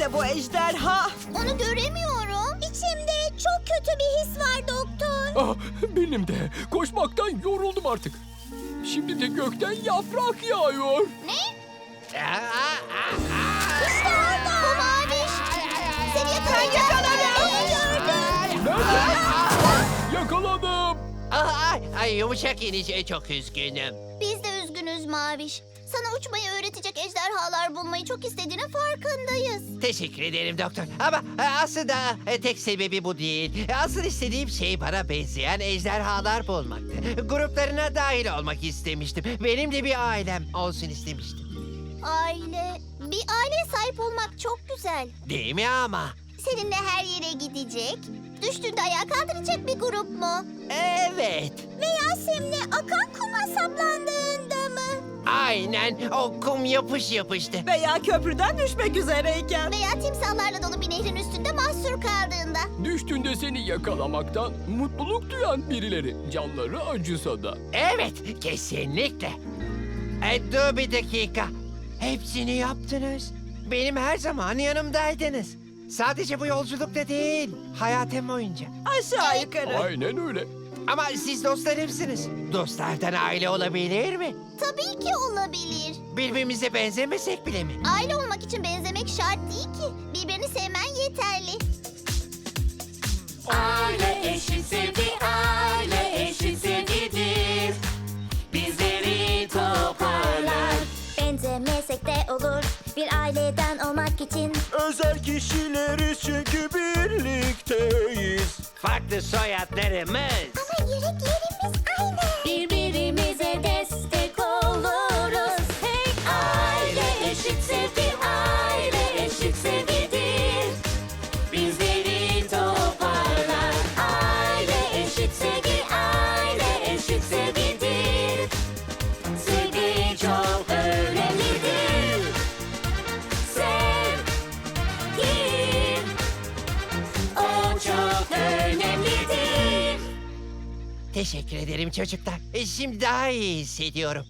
Nerede bu ejderha? Onu göremiyorum. İçimde çok kötü bir his var doktor. Ah, benim de. Koşmaktan yoruldum artık. Şimdi de gökten yaprak yağıyor. Ne? İşte orada. Bu maviş. Seni. Gördüm. Nerede? Yakaladım. Ay, ay yumuşak inice çok üzgünüm. Biz de üzgünüz Maviş. Sana uçmayı öğretecek ejderhalar bulmayı çok istediğinin farkındayız. Teşekkür ederim doktor. Ama e, aslında e, tek sebebi bu değil. E, Asıl istediğim şey bana benzeyen ejderhalar bulmaktı. Gruplarına dahil olmak istemiştim. Benim de bir ailem olsun istemiştim. Aile. Bir aileye sahip olmak çok güzel. Değil mi ama? Seninle her yere gidecek, düştüğünde ayağa kaldıracak bir grup mu? Evet. Veya seninle akan kuma saplandığında mı? Aynen o kum yapış yapıştı. Veya köprüden düşmek üzereyken. Veya timsahlarla dolu bir nehrin üstünde mahsur kaldığında. Düştüğünde seni yakalamaktan mutluluk duyan birileri. Canları acısa da. Evet kesinlikle. E, dur bir dakika. Hepsini yaptınız. Benim her zaman yanımdaydınız. Sadece bu yolculukta değil, hayatım boyunca. Aşağı yukarı. Aynen öyle. Ama siz dostlarımsınız. Dostlardan aile olabilir mi? Tabii ki olabilir. Birbirimize benzemesek bile mi? Aile olmak için benzemek şart değil ki. Birbirini sevmen yeterli. Aile eşit sevgi, aile eşit sevgidir. Bizleri toparlar. Benzemesek de olur bir aileden olmak için. Özel kişileriz çünkü birlikteyiz. Farklı soyadlarımız. Birbirimize destek oluruz. Hey aile eşit sevgi, aile eşit sevgidir. Bizleri toparlar. Aile eşit sevgi, aile eşit sevgidir. Sevgi çok önemlidir. Sevgi o çok önemlidir. Teşekkür ederim çocuklar. E, Şimdi daha iyi hissediyorum.